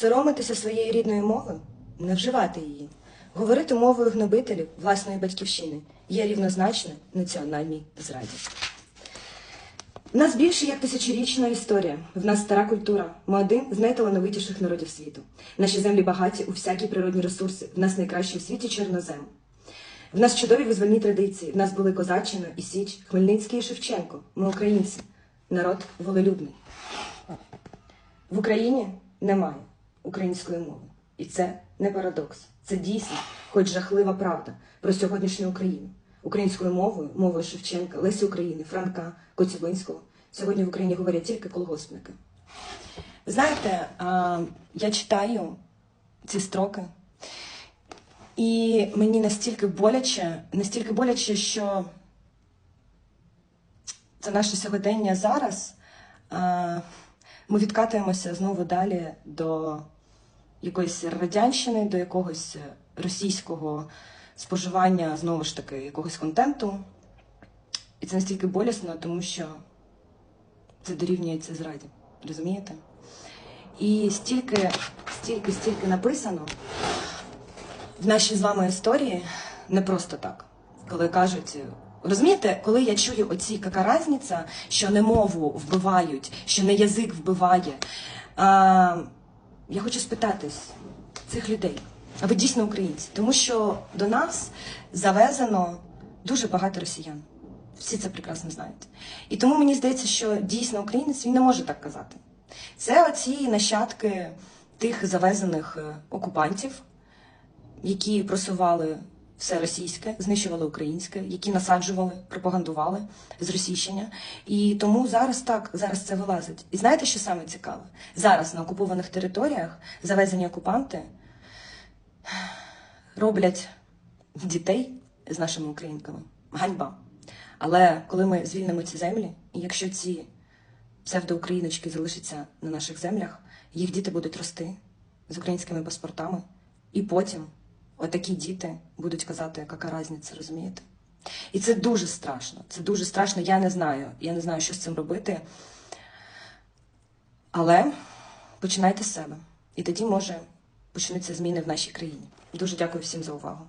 Соромитися своєї рідної мови, не вживати її. Говорити мовою гнобителів власної батьківщини є рівнозначно національній зраді. В нас більше як тисячорічна історія, в нас стара культура. Ми один з найталановитіших народів світу. Наші землі багаті у всякі природні ресурси. В нас найкращий в світі чорнозем. В нас чудові визвольні традиції. В нас були Козаччина і Січ, Хмельницький і Шевченко. Ми українці, народ волелюбний. В Україні немає української мови. І це не парадокс. Це дійсно, хоч жахлива правда про сьогоднішню Україну. Українською мовою, мовою Шевченка, Лесі України, Франка, Коцюбинського сьогодні в Україні говорять тільки колгоспники. Знаєте, я читаю ці строки, і мені настільки боляче, настільки боляче, що це наше сьогодення зараз. Ми відкатуємося знову далі до якоїсь радянщини, до якогось російського споживання знову ж таки якогось контенту. І це настільки болісно, тому що це дорівнюється зраді. Розумієте? І стільки, стільки, стільки написано в нашій з вами історії не просто так. Коли кажуть, розумієте, коли я чую оці какаразніця, що не мову вбивають, що не язик вбиває, а, я хочу спитатись цих людей, а ви дійсно українці? Тому що до нас завезено дуже багато росіян. Всі це прекрасно знають. І тому мені здається, що дійсно українець він не може так казати. Це оці нащадки тих завезених е, окупантів, які просували все російське, знищували українське, які насаджували, пропагандували зросійщення. І тому зараз так, зараз це вилазить. І знаєте, що саме цікаве? Зараз на окупованих територіях завезені окупанти роблять дітей з нашими українками. Ганьба. Але коли ми звільнимо ці землі, і якщо ці псевдоукраїночки залишаться на наших землях, їх діти будуть рости з українськими паспортами, і потім отакі діти будуть казати, яка різниця, розумієте? І це дуже страшно. Це дуже страшно. Я не знаю. Я не знаю, що з цим робити. Але починайте з себе. І тоді, може, почнуться зміни в нашій країні. Дуже дякую всім за увагу.